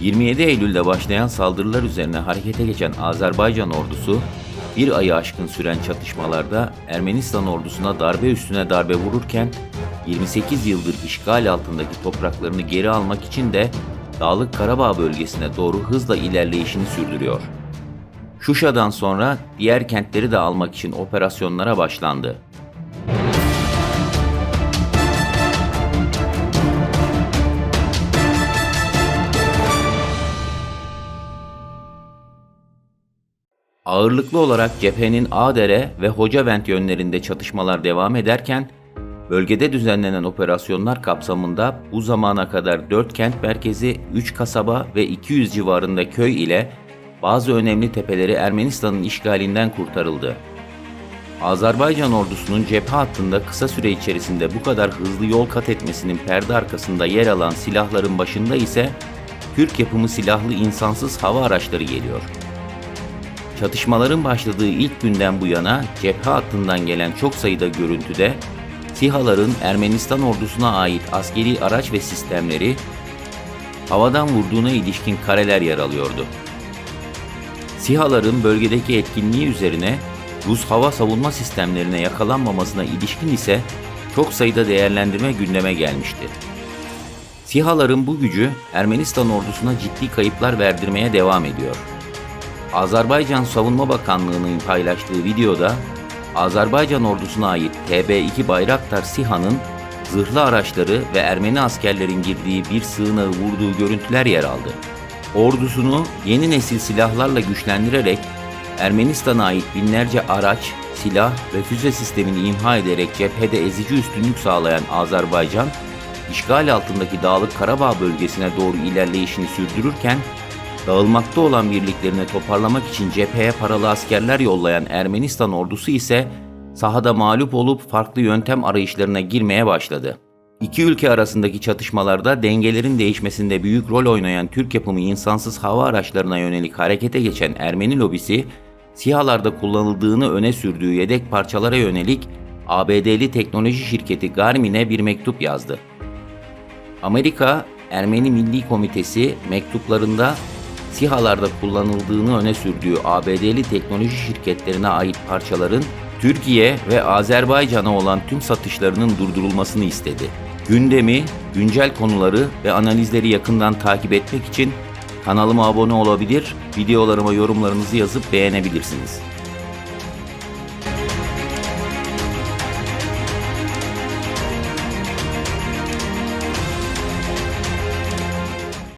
27 Eylül'de başlayan saldırılar üzerine harekete geçen Azerbaycan ordusu, bir ayı aşkın süren çatışmalarda Ermenistan ordusuna darbe üstüne darbe vururken, 28 yıldır işgal altındaki topraklarını geri almak için de Dağlık Karabağ bölgesine doğru hızla ilerleyişini sürdürüyor. Şuşa'dan sonra diğer kentleri de almak için operasyonlara başlandı. Ağırlıklı olarak cephenin Ağdere ve Hocavent yönlerinde çatışmalar devam ederken, bölgede düzenlenen operasyonlar kapsamında bu zamana kadar 4 kent merkezi, 3 kasaba ve 200 civarında köy ile bazı önemli tepeleri Ermenistan'ın işgalinden kurtarıldı. Azerbaycan ordusunun cephe hattında kısa süre içerisinde bu kadar hızlı yol kat etmesinin perde arkasında yer alan silahların başında ise Türk yapımı silahlı insansız hava araçları geliyor. Çatışmaların başladığı ilk günden bu yana cephe hattından gelen çok sayıda görüntüde SİHA'ların Ermenistan ordusuna ait askeri araç ve sistemleri havadan vurduğuna ilişkin kareler yer alıyordu. SİHA'ların bölgedeki etkinliği üzerine Rus hava savunma sistemlerine yakalanmamasına ilişkin ise çok sayıda değerlendirme gündeme gelmişti. SİHA'ların bu gücü Ermenistan ordusuna ciddi kayıplar verdirmeye devam ediyor. Azerbaycan Savunma Bakanlığı'nın paylaştığı videoda Azerbaycan ordusuna ait TB2 Bayraktar SİHA'nın zırhlı araçları ve Ermeni askerlerin girdiği bir sığınağı vurduğu görüntüler yer aldı. Ordusunu yeni nesil silahlarla güçlendirerek Ermenistan'a ait binlerce araç, silah ve füze sistemini imha ederek cephede ezici üstünlük sağlayan Azerbaycan, işgal altındaki Dağlık Karabağ bölgesine doğru ilerleyişini sürdürürken, dağılmakta olan birliklerini toparlamak için cepheye paralı askerler yollayan Ermenistan ordusu ise sahada mağlup olup farklı yöntem arayışlarına girmeye başladı. İki ülke arasındaki çatışmalarda dengelerin değişmesinde büyük rol oynayan Türk yapımı insansız hava araçlarına yönelik harekete geçen Ermeni lobisi, SİHA'larda kullanıldığını öne sürdüğü yedek parçalara yönelik ABD'li teknoloji şirketi Garmin'e bir mektup yazdı. Amerika, Ermeni Milli Komitesi mektuplarında SİHA'larda kullanıldığını öne sürdüğü ABD'li teknoloji şirketlerine ait parçaların Türkiye ve Azerbaycan'a olan tüm satışlarının durdurulmasını istedi. Gündemi, güncel konuları ve analizleri yakından takip etmek için kanalıma abone olabilir, videolarıma yorumlarınızı yazıp beğenebilirsiniz.